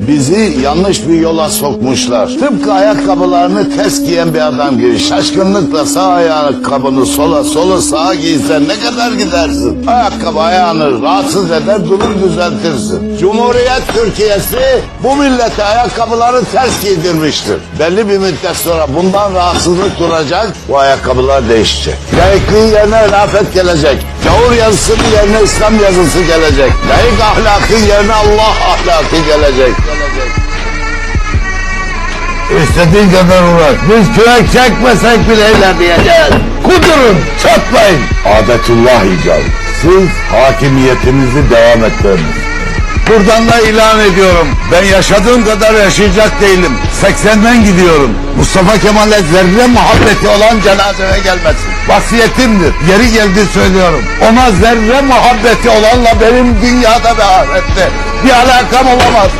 Bizi yanlış bir yola sokmuşlar. Tıpkı ayakkabılarını ters giyen bir adam gibi şaşkınlıkla sağ ayakkabını sola sola sağa giysen ne kadar gidersin? Ayakkabı ayağını rahatsız eder durur düzeltirsin. Cumhuriyet Türkiye'si bu millete ayakkabıları ters giydirmiştir. Belli bir müddet sonra bundan rahatsızlık duracak bu ayakkabılar değişecek. Layıklığı yerine rafet gelecek. Gavur yazısının yerine İslam yazısı gelecek. Layık ahlakın yerine Allah ahlakı gelecek. İstediğin kadar uğraş. Biz kürek çekmesek bile ilerleyeceğiz. Kudurun, çatlayın. Adetullah icabı. Siz hakimiyetinizi devam ettiriniz. Buradan da ilan ediyorum. Ben yaşadığım kadar yaşayacak değilim. 80'den gidiyorum. Mustafa Kemal'e zerre muhabbeti olan cenazeme gelmesin. Vasiyetimdir. Yeri geldi söylüyorum. Ona zerre muhabbeti olanla benim dünyada ve ahirette bir alakam olamaz.